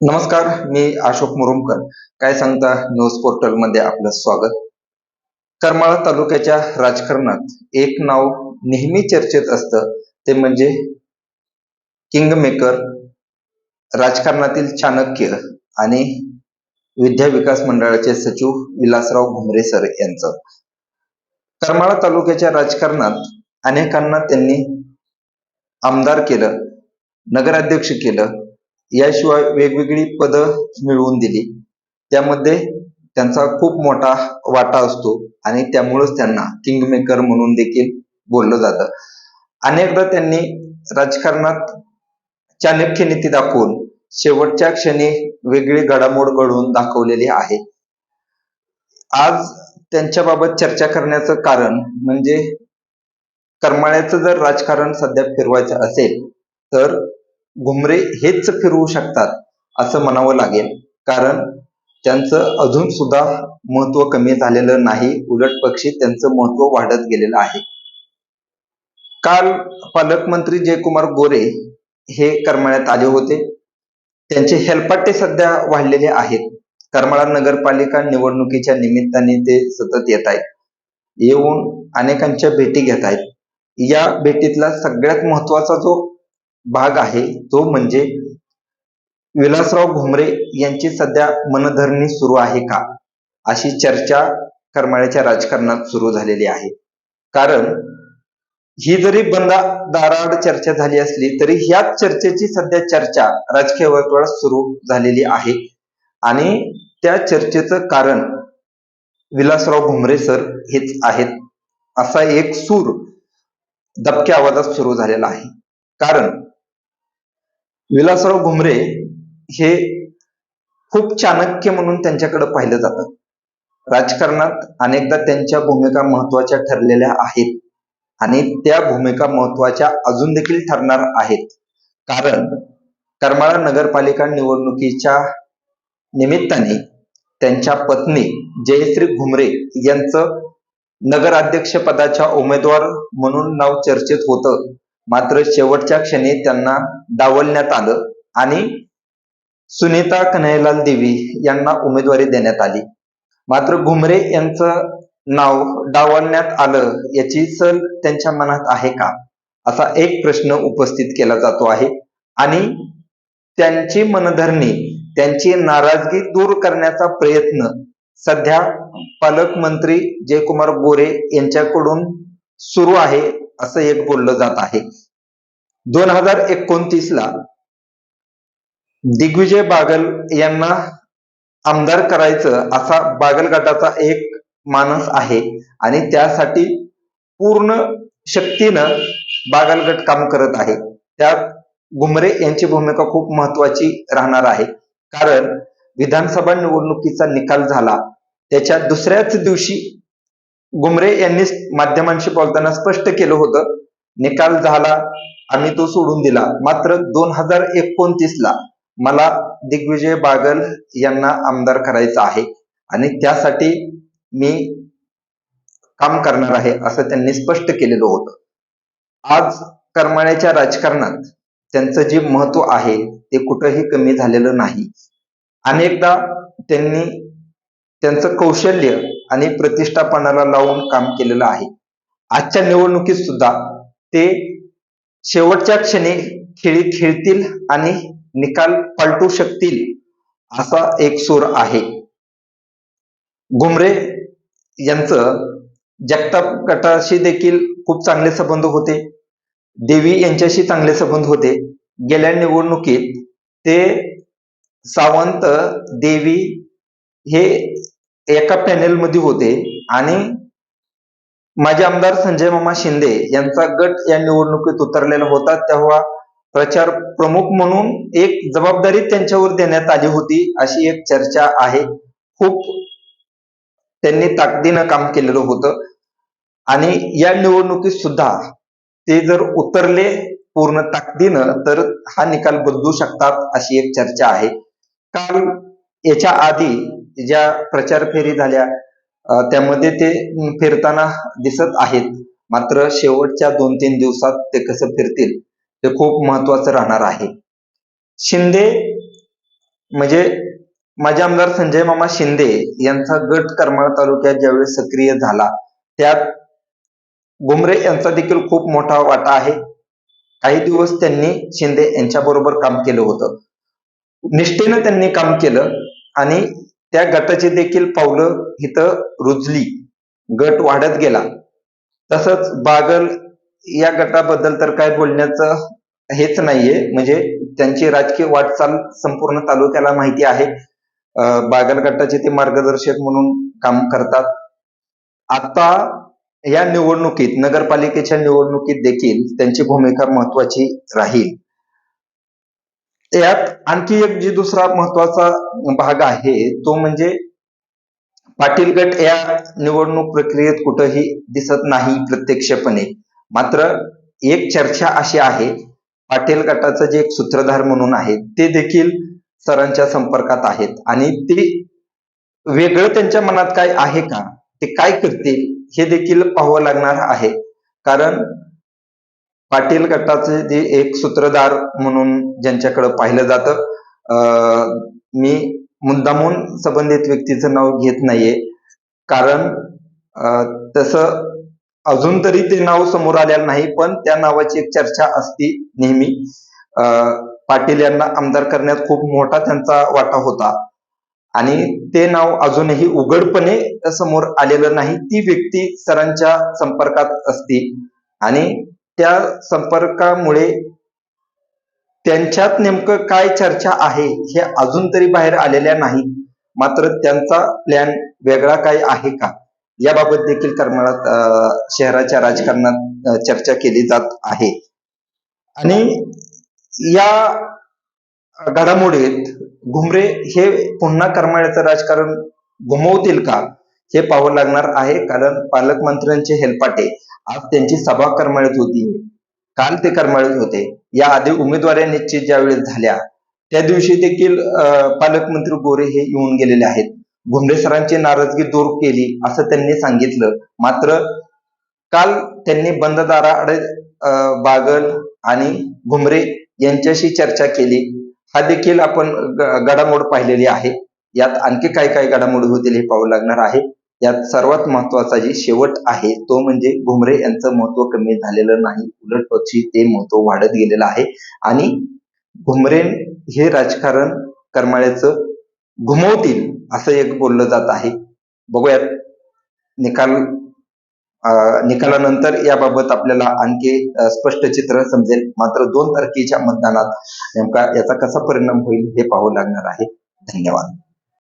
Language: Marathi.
नमस्कार मी अशोक मुरुमकर. काय सांगता न्यूज पोर्टलमध्ये आपलं स्वागत. करमाळा तालुक्याच्या राजकारणात एक नाव नेहमी चर्चेत असतं ते म्हणजे किंग मेकर राजकारणातील चाणक्य आणि विद्या विकास मंडळाचे सचिव विलासराव घुमरे सर यांचं. करमाळा तालुक्याच्या राजकारणात अनेकांना त्यांनी आमदार केलं नगराध्यक्ष केलं याशिवाय वेगवेगळी पदं मिळवून दिली. त्यामध्ये त्यांचा खूप मोठा वाटा असतो आणि त्यामुळेच त्यांना किंगमेकर म्हणून देखील बोललं जातं. अनेकदा त्यांनी राजकारणात चाणक्य नीती दाखवून शेवटच्या क्षणी वेगळी घडामोड घडवून दाखवलेली आहे. आज त्यांच्याबाबत चर्चा करण्याचं कारण म्हणजे करमाळ्याचं जर राजकारण सध्या फिरवायचं असेल तर घुमरे हेच फिरवू शकतात असं म्हणावं लागेल. कारण त्यांचं अजून सुद्धा महत्त्व कमी झालेलं नाही उलट पक्षी त्यांचं महत्त्व वाढत गेलेलं आहे. काल पालकमंत्री जयकुमार गोरे हे करमाळ्यात आले होते. त्यांचे हेलपाटे सध्या वाढलेले आहेत. करमाळा नगरपालिका निवडणुकीच्या निमित्ताने ते सतत येत आहेत. येऊन अनेकांच्या भेटी घेत आहेत. या भेटीतला सगळ्यात महत्त्वाचा जो भाग आहे. तो म्हणजे विलासराव घुमरे यांची सध्या मनधरणी सुरू आहे का? अशी चर्चा करमाळ्याच्या राजकारणात सुरू झालेली आहे. कारण ही जरी बंदा दाराआड चर्चा झाली असली तरी ह्याच चर्चेची सध्या चर्चा राजकीय वर्तुळात सुरू झालेली आहे. आणि त्या चर्चेचं कारण विलासराव भुमरे सर हेच आहेत असा एक सूर दबक्या आवाजात सुरू झालेला आहे. कारण विलासराव घुमरे हे खूप चाणक्य म्हणून त्यांच्याकडे पाहिलं जातं. राजकारणात अनेकदा त्यांच्या भूमिका महत्त्वाच्या ठरलेल्या आहेत आणि त्या भूमिका महत्त्वाच्या अजून देखील ठरणार आहेत. कारण करमाळा नगरपालिका निवडणुकीच्या निमित्ताने त्यांच्या पत्नी जयश्री घुमरे यांचं नगराध्यक्ष पदाच्या उमेदवार म्हणून नाव चर्चेत होतं. मात्र शेवटच्या क्षणी त्यांना डावलण्यात आलं आणि सुनीता कन्हैलाल देवी यांना उमेदवारी देण्यात आली. मात्र घुमरे यांचं नाव डावलण्यात आलं याची सल त्यांच्या मनात आहे का? असा एक प्रश्न उपस्थित केला जातो आहे. आणि त्यांची मनधरणी त्यांची नाराजगी दूर करण्याचा प्रयत्न सध्या पालकमंत्री जयकुमार गोरे यांच्याकडून सुरू आहे. असं एक बोललं जात आहे. दोन हजार एकोणतीस ला दिग्विजय बागल यांना आमदार करायचं असा बागल गटाचा एक मानस आहे आणि त्यासाठी पूर्ण शक्तीनं बागल गट काम करत आहे. त्यात घुमरे यांची भूमिका खूप महत्वाची राहणार आहे. कारण विधानसभा निवडणुकीचा निकाल झाला त्याच्या दुसऱ्याच दिवशी गुमरे यांनी माध्यमांशी बोलताना स्पष्ट केलं होतं निकाल झाला आम्ही तो सोडून दिला. मात्र दोन हजार एकोणतीस ला मला दिग्विजय बागल यांना आमदार करायचं आहे आणि त्यासाठी मी काम करणार आहे असं त्यांनी स्पष्ट केलेलं होतं. आज करमाळ्याच्या राजकारणात त्यांचं जे महत्त्व आहे ते कुठंही कमी झालेलं नाही. अनेकदा त्यांनी त्यांचं कौशल्य आणि प्रतिष्ठापनाला लावून काम केलेलं आहे. आजच्या निवडणुकीत सुद्धा ते शेवटच्या क्षणी खेळी खेळतील आणि निकाल पलटू शकतील असा एक सूर आहे. घुमरे यांचं जगताप गटाशी देखील खूप चांगले संबंध होते. देवी यांच्याशी चांगले संबंध होते. गेल्या निवडणुकीत ते सावंत देवी हे एका पॅनेल मध्ये होते. आणि माझे आमदार संजय मामा शिंदे यांचा गट या निवडणुकीत उतरलेला होता. तेव्हा प्रचार प्रमुख म्हणून एक जबाबदारी त्यांच्यावर देण्यात आली होती अशी एक चर्चा आहे. खूप त्यांनी ताकदीनं काम केलेलं होतं. आणि या निवडणुकीत सुद्धा ते जर उतरले पूर्ण ताकदीनं तर हा निकाल बदलू शकतात अशी एक चर्चा आहे. काल याच्या आधी ज्या प्रचार फेरी झाल्या त्यामध्ये ते फिरताना दिसत आहेत. मात्र शेवटच्या दोन तीन दिवसात ते कसं फिरतील ते खूप महत्वाचं राहणार आहे. शिंदे म्हणजे माझे आमदार संजय मामा शिंदे यांचा गट करमाळ तालुक्यात ज्यावेळेस सक्रिय झाला त्यात भुमरे यांचा देखील खूप मोठा वाटा आहे. काही दिवस त्यांनी शिंदे यांच्याबरोबर काम केलं होतं. निष्ठेनं त्यांनी काम केलं आणि त्या गटाची देखील पावलं इथं रुजली. गट वाढत गेला. तसंच बागल या गटाबद्दल तर काय बोलण्याचं हेच नाहीये. म्हणजे त्यांची राजकीय वाटचाल संपूर्ण तालुक्याला माहिती आहे. बागल गटाचे ते मार्गदर्शक म्हणून काम करतात. आता या निवडणुकीत नगरपालिकेच्या निवडणुकीत देखील त्यांची भूमिका महत्वाची राहील. यात आणखी एक जी दुसरा महत्त्वाचा भाग आहे तो म्हणजे पाटील गट या निवडणूक प्रक्रियेत कुठंही दिसत नाही प्रत्यक्षपणे. मात्र एक चर्चा अशी आहे पाटील गटाचं जे एक सूत्रधार म्हणून आहे ते देखील सरांच्या संपर्कात आहेत. आणि ते वेगळं त्यांच्या मनात काय आहे का ते काय करतील हे देखील पाहावं लागणार आहे. कारण पाटील गटाचे जे एक सूत्रधार म्हणून ज्यांच्याकडे पाहिलं जातं अं, मी मुद्दामून संबंधित व्यक्तीचं नाव घेत नाहीये. कारण तसं अजून तरी ते नाव समोर आलेलं नाही पण त्या नावाची एक चर्चा असती नेहमी. अं, पाटील यांना आमदार करण्यात खूप मोठा त्यांचा वाटा होता. आणि ते नाव अजूनही उघडपणे समोर आलेलं नाही. ती व्यक्ती सरांच्या संपर्कात असती. आणि त्या संपर्कामुळे त्यांच्यात नेमकं काय चर्चा आहे हे अजून तरी बाहेर आलेल्या नाही. मात्र त्यांचा प्लॅन वेगळा काय आहे का? याबाबत देखील करमाळात शहराच्या राजकारणात चर्चा केली जात आहे. आणि या घडामोडीत घुमरे हे पुन्हा करमाळ्याचं राजकारण घुमवतील का हे पाहावं लागणार आहे कारण पालकमंत्र्यांचे हेलपाटे आज त्यांची सभा करमाळ्यात होती. काल ते करमाळ्यात होते. या आधी उमेदवारी निश्चित ज्यावेळेस झाल्या त्या दिवशी देखील अं, पालकमंत्री गोरे हे येऊन गेलेले आहेत. घुमरे सरांची नाराजगी दूर केली असं त्यांनी सांगितलं. मात्र काल त्यांनी बंद दाराआड अं, बागल आणि घुमरे यांच्याशी चर्चा केली. हा देखील आपण घडामोड पाहिलेली आहे. यात आणखी काय काय घडामोडी होतील हे पाहू लागणार आहे. यात सर्वात महत्त्वाचा जे शेवट आहे तो म्हणजे घुमरे यांचं महत्त्व कमी झालेलं नाही. उलट पक्षी ते महत्त्व वाढत गेलेलं आहे. आणि घुमरे हे राजकारण करमाळ्याचं घुमवतील असं एक बोललं जात आहे. बघूयात. निकाल निकालानंतर याबाबत आपल्याला आणखी स्पष्ट चित्र समजेल. मात्र दोन तारखेच्या मतदानात नेमका याचा कसा परिणाम होईल हे पाहावं लागणार आहे. धन्यवाद.